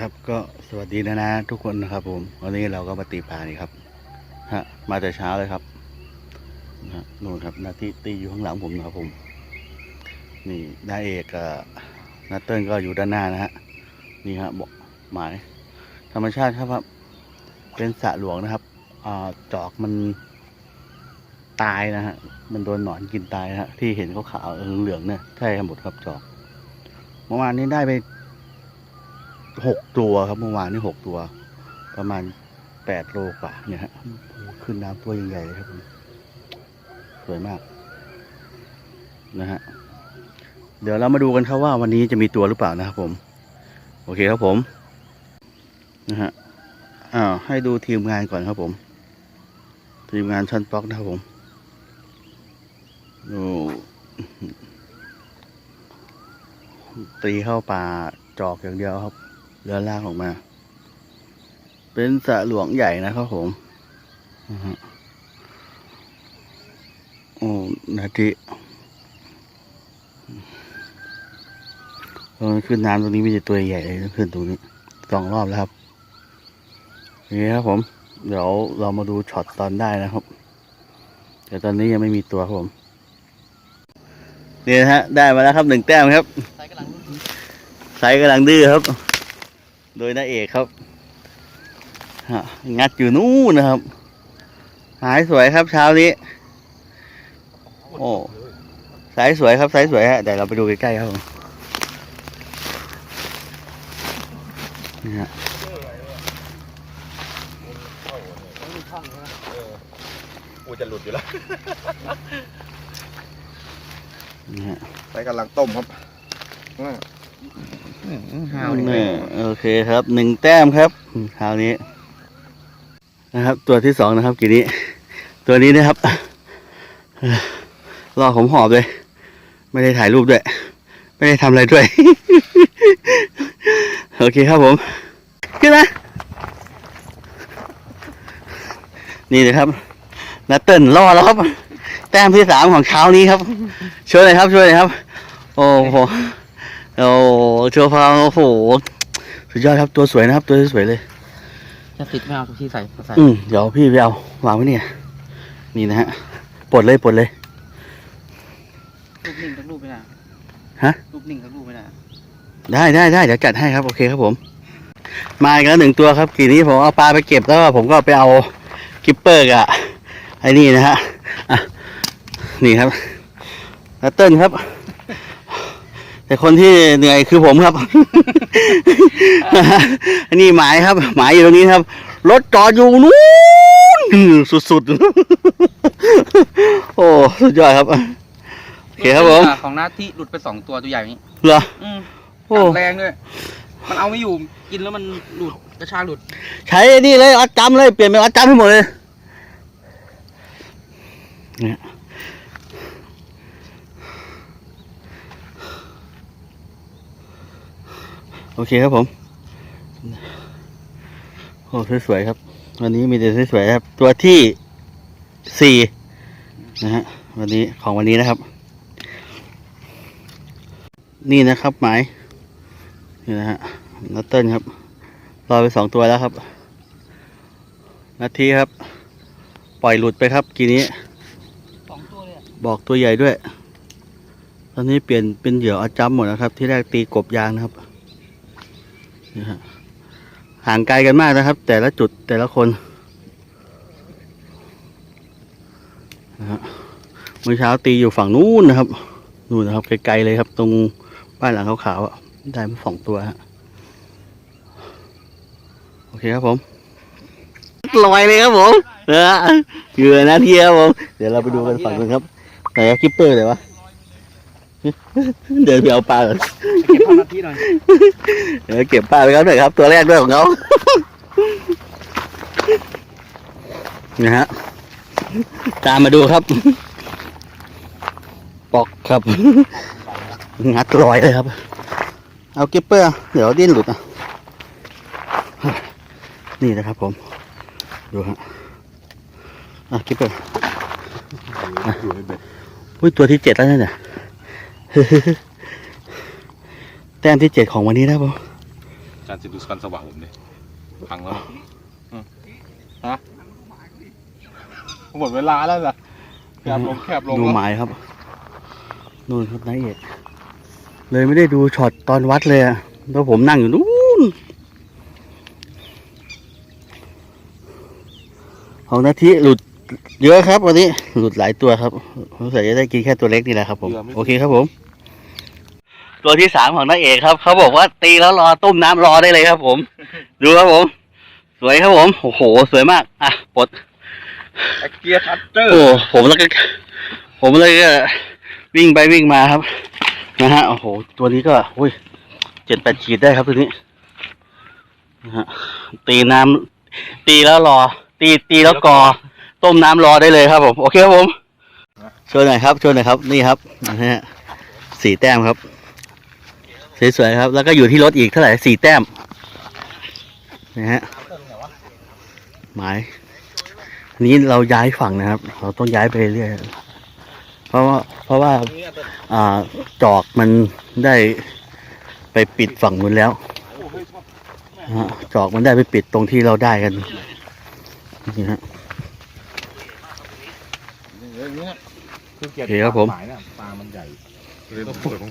ครับก็สวัสดีนะนะทุกคนนะครับผม วันนี้เราก็มาตีปลานี่ครับฮะมาแต่เช้าเลยครับนะนู่นครับนาที่ตีอยู่ข้างหลังผมนะครับผม นี่นาเอกกับนาเติ้ลก็อยู่ด้านหน้านะฮะนี่ฮะบอกหมาย ธรรมชาติครับครับเป็นสระหลวงนะครับอ่าจอกมันตายนะฮะมันโดนหนอนกินตายนะฮะที่เห็นขาวๆเหลืองๆเนี่ยใช่ครับหมดครับจอกเมื่อวานนี้ได้ไป หกตัวครับเมื่อวานนี่หกตัว ประมาณแปดโลกว่าเนี่ยฮะขึ้นน้ำตัวใหญ่ๆเลยครับสวยมาก นะฮะเดี๋ยวเรามาดูกันครับว่าวันนี้จะมีตัวหรือเปล่านะครับผม โอเคครับผม นะฮะอ้าวให้ดูทีมงานก่อนครับผม ทีมงานชั้นป๊อกนะครับผมดูตีเข้าป่าจอกอย่างเดียวครับ เรือล่างออกมา เป็นสระหลวงใหญ่นะครับผมนะฮะโอ้นาทีตอนขึ้นน้ำตรงนี้มีแต่ตัวใหญ่เลยขึ้นตรงนี้สองรอบแล้วครับนี่ครับผม เดี๋ยวเรามาดูช็อตตอนได้นะครับ แต่ตอนนี้ยังไม่มีตัวครับผมนี่นะฮะ ได้มาแล้วครับหนึ่งแต้มครับใส่กระหลังไซส์กำลังดื้อครับ โดยน้าเอกครับฮะงัดอยู่นู่นนะครับ หายสวยครับเช้านี้ โอ้สายสวยครับสายสวยฮะเดี๋ยวเราไปดูใกล้ๆครับผมนี่ฮะมีช่องใช่ไหมกูจะหลุดอยู่แล้วนี่ฮะไปกำลังต้มครับ ห้าวดินี่โอเคครับหนึ่งแต้มครับคราวนี้ นะครับ ตัวที่สองนะครับกี่นี้ ตัวนี้นะครับรอผมหอบเลย ไม่ได้ถ่ายรูปด้วย ไม่ได้ทำอะไรด้วย โอเคครับผม ขึ้นมานี่นะครับนัตเติ้ลรอแล้วครับ แต้มที่สามของเช้านี้ครับ ช่วยหน่อยครับช่วยหน่อยครับ โอ้โห โอ้โชว์ฟาวโอ้โหสุดยอดครับตัวสวยนะครับ ตัวสวยเลยจะติดไม่เอาที่ใส่ใส่อืมเดี๋ยวพี่ไปเอาวางไว้เนี่ยนี่นะฮะปลดเลยปลดเลยรูปนิ่งทั้งรูปไม่ได้ฮะรูปนิ่งทั้งรูปไม่ได้ได้ได้ได้เดี๋ยวจัดให้ครับโอเคครับผม มาอีกแล้วหนึ่งตัวครับทีนี้ผมเอาปลาไปเก็บแล้วก็ผมก็ไปเอากิปเปอร์กับไอ้นี่นะฮะอะนี่ครับนัตเติ้ลครับ แต่คนที่เหนื่อยคือผมครับ อันนี้หมายครับ หมายอยู่ตรงนี้ครับ รถจอดอยู่นู้นสุดๆ โอ้สุดยอดครับ โอเคครับผม ของน้าที่หลุดไปสองตัวตัวใหญ่นี้ เหรออืมโอ้กัดแรงด้วย มันเอาไม่อยู่ กินแล้วมันหลุดกระชากหลุด ใช้ไอ้นี่เลยอัดจำเลย เปลี่ยนเป็นอัดจำให้หมดเลย เนี่ย โอเคครับผมโอ้สวยๆครับ วันนี้มีแต่สวยๆครับ ตัวที่สี่นะฮะวันนี้ของวันนี้นะครับ นี่นะครับหมายนี่นะฮะนัตเติ้ลครับรอไปสองตัวแล้วครับ นาทีครับ ปล่อยหลุดไปครับกีนี้สองตัวเลยบอกตัวใหญ่ด้วย ตอนนี้เปลี่ยนเป็นเหยื่ออาจัมหมดนะครับ ที่แรกตีกบยางนะครับ นี่ฮะห่างไกลกันมากนะครับ แต่ละจุดแต่ละคนนะฮะเมื่อเช้าตีอยู่ฝั่งนู้นนะครับนู่นนะครับไกลๆเลยครับ ตรงบ้านหลังขาวๆอะได้มาสองตัวฮะโอเคครับผมลอยเลยครับผมเออเหยื่อนาทีครับผมเดี๋ยวเราไปดูกันฝั่งนึงครับไหนคิปเปอร์เลยวะเดี๋ยวไปเอาปลาก่อน ก็บความนาทีหน่อยเดี๋ยวเก็บปลาไปครับหน่อยครับ ตัวแรกด้วยของเขานะฮะตามมาดูครับ ปอกครับ งัดลอยเลยครับ เอากิปเปอร์เดี๋ยวดิ้นหลุดอะ นี่นะครับผม ดูฮะอะกิปเปอร์อุ้ยตัวที่เจ็ดแล้วเนี่ย แต้มที่เจ็ดของวันนี้นะครับผมจานจะดูสกันสว่างผมดิพังแล้วฮะหมดเวลาแล้วล่ะแคบลงแคบลงดูแล้วหมายครับนู่นครับนายเอกเลยไม่ได้ดูช็อตตอนวัดเลยอะเพราะผมนั่งอยู่นู่นของนาทีหลุดเยอะครับวันนี้หลุดหลายตัวครับสงสัยจะได้กินแค่ตัวเล็กนี่แหละครับผมโอเคครับผม ตัวที่สามของนายเอกครับเขาบอกว่าตีแล้วรอต้มน้ำรอได้เลยครับ ผม ดูครับผม สวยครับผมโอ้โหสวยมาก อะปลดเกียร์คัตเตอร์โอ้ผมแล้วก็ผมเลยก็วิ่งไปวิ่งมาครับนะฮะโอ้โหตัวนี้ก็อุ้ยเจ็ดแปดขีดได้ครับตัวนี้นะฮะตีน้ำตีแล้วรอ ตีตีแล้วกอ ต้มน้ำรอได้เลยครับผม โอเคครับผมช่วยหน่อยครับช่วยหน่อยครับ นี่ครับนะฮะสี่แต้มครับ สวยๆครับ แล้วก็อยู่ที่รถอีกเท่าไหร่สี่แต้มนะฮะหมายนี้เราย้ายฝั่งนะครับ เราต้องย้ายไปเรื่อยเพราะว่าเพราะว่าอ่าจอกมันได้ไปปิดฝั่งนู้นแล้วจอกมันได้ไปปิดตรงที่เราได้กันนี่ฮะโอเคครับผม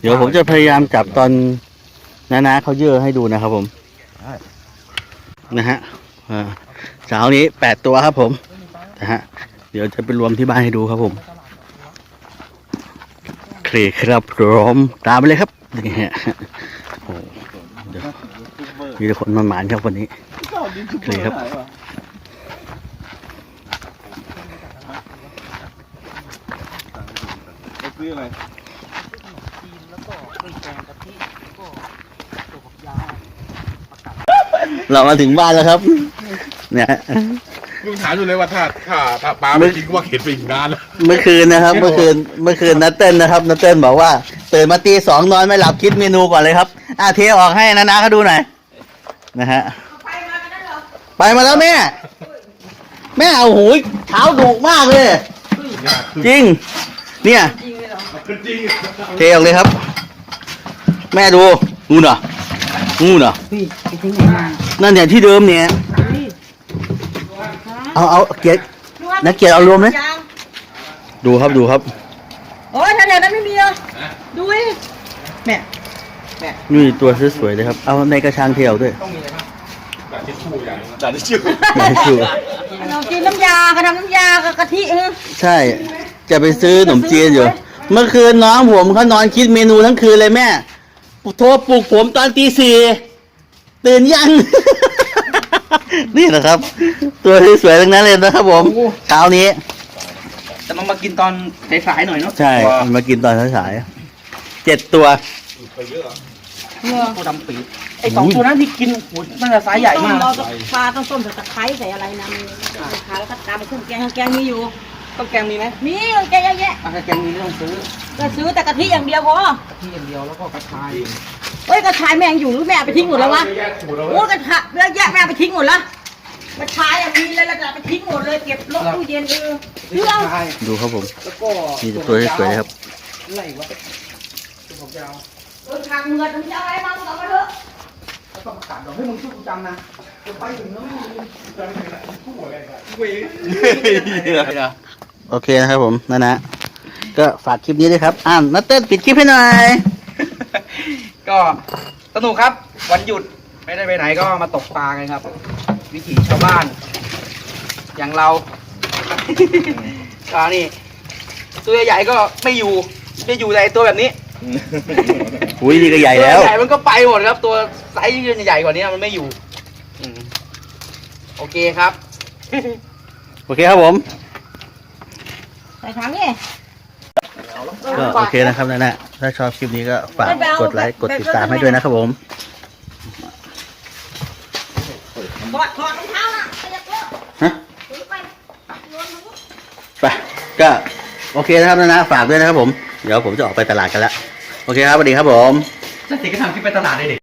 เดี๋ยวผมจะพยายามจับตอนน้าๆเขาเยอะให้ดูนะครับผมนะฮะอ่าเช้านี้แปดตัวครับผมนะฮะเดี๋ยวจะไปรวมที่บ้านให้ดูครับผมโอเคครับพร้อมตามไปเลยครับนี่ฮะโอ้เดี๋ยวมีคนมาหมานครับวันนี้โอเคครับซื้ออะไร เรามาถึงบ้านแล้วครับ เนี่ย ลุงถามอยู่เลยว่าถ้าถ้าถ้าปลาไม่ไม่จริงว่าเข็นไปอีกนานแล้ว เมื่อคืนนะครับ เมื่อคืน เมื่อคืนนัตเต้นนะครับนัตเต้นบอกว่าตื่นมาตีสองนอนไม่หลับคิดเมนูก่อนเลยครับ อะเทออกให้นะนะเขาดูหน่อยนะฮะไปมาแล้วแม่ แม่เอาหูยเท้าดุมากเลย จริง เนี่ย จริง เทออกเลยครับ แม่ดูงูเหรองูเหรอพี่ไปทิ้งไหนมานั่นเนี่ยที่เดิมเนี่ยเอาเอาเกียรตินักเกียรติเอารวมไหมดูครับดูครับโอ้ยแถวๆนั้นไม่มีเลยดูดิแม่นี่ตัวสวยๆเลยครับ เอาในกระชังเที่ยวด้วยจากที่ชูอย่างจากที่ชูไม่ชัวร์เรากินน้ำยาก็ทำน้ำยากับกะทิเออใช่ จะไปซื้อขนมจีนอยู่ เมื่อคืนน้องผมเขานอนคิดเมนูทั้งคืนเลยแม่ โทรปลุกผมตอนตีสี่ตื่นยัง นี่แหละครับ ตัวสวยๆทั้งนั้นเลยนะครับผมเช้านี้ แต่มันมากินตอนสายๆหน่อยเนาะใช่มากินตอนสายๆเจ็ดตัว ตัวดำปีดไอสองตัวนั้นที่กินโอ้โหมันจะไซส์ใหญ่มากเราจะปลาต้องต้มใส่ตะไคร้ใส่อะไรนะมีขาแล้วก็ตามเครื่องแกงเครื่องแกงมีอยู่ต้องแกงมีไหมมีเครื่องแกงเยอะแยะอะถ้าแกงมีไม่ต้องซื้อ ก็ซื้อแต่กะทิอย่างเดียวพอกะทิอย่างเดียวแล้วก็กระชายเอ้ยกระชายแม่งอยู่หรือแม่เอาไปทิ้งหมดแล้ววะโอ้ยกระชายเยอะแยะแม่เอาไปทิ้งหมดละกระชายอย่างนี้เลยแล้วจะเอาไปทิ้งหมดเลยเก็บรถตู้เย็นเออซื้อเอากระชายดูครับผมแล้วก็มีแต่ตัวสวยๆครับอะไรวะตัวผมยาวเออทางเงินมึงจะเอาอะไรมามึงเอามาเถอะแล้วก็ประกาศบอกให้มึงช่วยกูจำนะจะไปถึงแล้วไม่มีโอเคนะครับผมนะนะ ก็ฝากคลิปนี้ด้วยครับอ่านนัตเต้นปิดคลิปให้หน่อย ก็สนุกครับ วันหยุดไม่ได้ไปไหนก็มาตกปลากันครับ วิถีชาวบ้าน อย่างเราก็นี่ตัวใหญ่ๆก็ไม่อยู่ไม่อยู่ในตัวแบบนี้อุ้ยนี่ก็ใหญ่แล้วตัวใหญ่มันก็ไปหมดครับ ตัวไซส์ใหญ่ๆกว่านี้มันไม่อยู่อืมโอเคครับ โอเคครับผมใส่ถังนี่ ก็โอเคนะครับนะนะถ้าชอบคลิปนี้ก็ฝากกดไลค์กดติดตามให้ด้วยนะครับผมถอดถอดรองเท้านะไปยักเลิกฮะถือไปโยนถุงไปก็โอเคนะครับนะนะฝากด้วยนะครับผม เดี๋ยวผมจะออกไปตลาดกันแล้วโอเคครับสวัสดีครับผมสติก็ทำคลิปไปตลาดเลยเด็ก